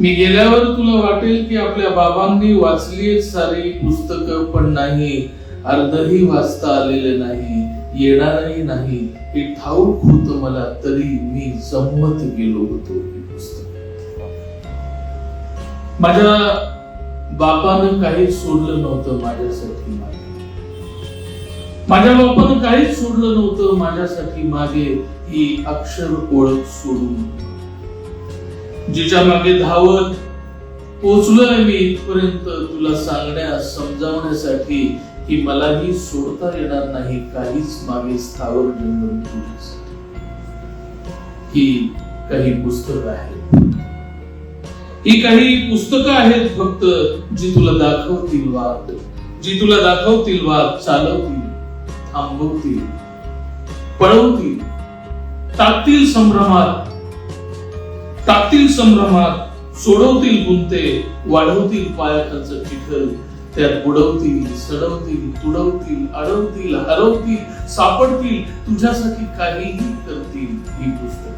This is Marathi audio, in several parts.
मी गेल्यावर तुला वाटेल की आपल्या बाबांनी वाचली सारी पुस्तकं पण नाही. अर्धही वाचता आलेले नाही. येणारही नाही. हे ठाऊक होत मला तरी मी जमत गेलो होतो पुस्तक. माझ्या बापानं काहीच सोडलं नव्हतं माझ्यासाठी मागे. माझ्या बापानं काहीच सोडलं नव्हतं माझ्यासाठी मागे. ही अक्षर ओळख सोडून. जिच्या मागे धावत पोचलोय मी इथपर्यंत तुला सांगण्यास समजावण्यासाठी की मलाही सोडता येणार नाही काहीच मागे स्थावर जंगल तुझ्यासाठी. ही काही पुस्तकं आहेत. ही काही पुस्तकं आहेत फक्त जी तुला दाखवतील वाद जी तुला दाखवतील वाद चालवतील थांबवतील पळवतील टाकतील संभ्रमात. टाकतील संभ्रमात सोडवतील गुंते वाढवतील पायाखालचं चिखल त्यात बुडवतील सडवतील तुडवतील अडवतील हरवतील सापडतील तुझ्यासाठी काहीही करतील ही पुस्तक.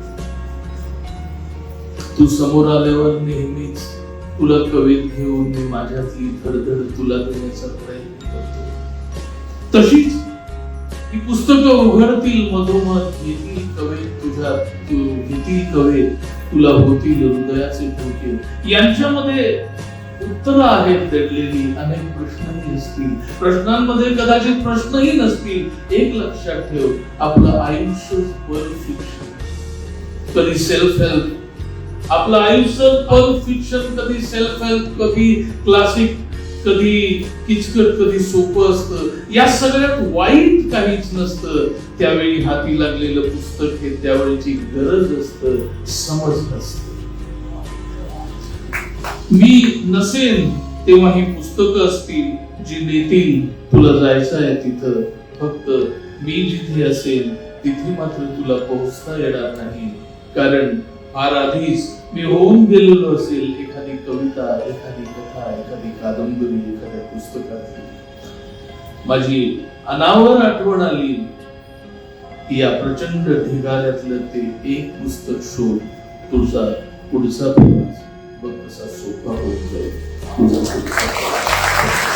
तू समोर आल्यावर नेहमीच तुला कवेत घेऊन मी माझ्यातली धडधड तुला देण्याचा प्रयत्न करतो. तशीच ही पुस्तकं उघडतील मधोमध घेतील कवेत तुझ्या तू घेतील कवेत तुला होतील हृदयाचे भोके यांच्यामध्ये उत्तर आहेत दडलेली अनेक प्रश्नही असतील प्रश्नांमध्ये कदाचित प्रश्नही नसतील. एक लक्षात ठेव आपलं आयुष्य फिक्शन कधी सेल्फ हेल्प आपलं आयुष्य पल्प फिक्शन कधी सेल्फ हेल्प कधी क्लासिक कधी किचकट कधी सोपं असतं. या सगळ्यात वाईट काहीच नसतं. त्यावेळी हाती लागलेलं पुस्तक हे त्यावेळीची गरज असतं. समज असत मी नसेन तेव्हा ही पुस्तकं असतील जी नेतील तुला जायचं आहे तिथं. फक्त मी जिथे असेल तिथे मात्र तुला पोहोचता येणार नाही. कारण फार आधीच मी होऊन गेलेलो असेल एखादी कविता एखादी कथा एखादी कादंबरी एखाद्या पुस्तकात माझी अनावर आठवण आली. की या प्रचंड ढिगाऱ्यातलं ते एक पुस्तक शोध तुझा पुढचा प्रवास बघ कसा सोपा होत जाईल. तुझा पुढचा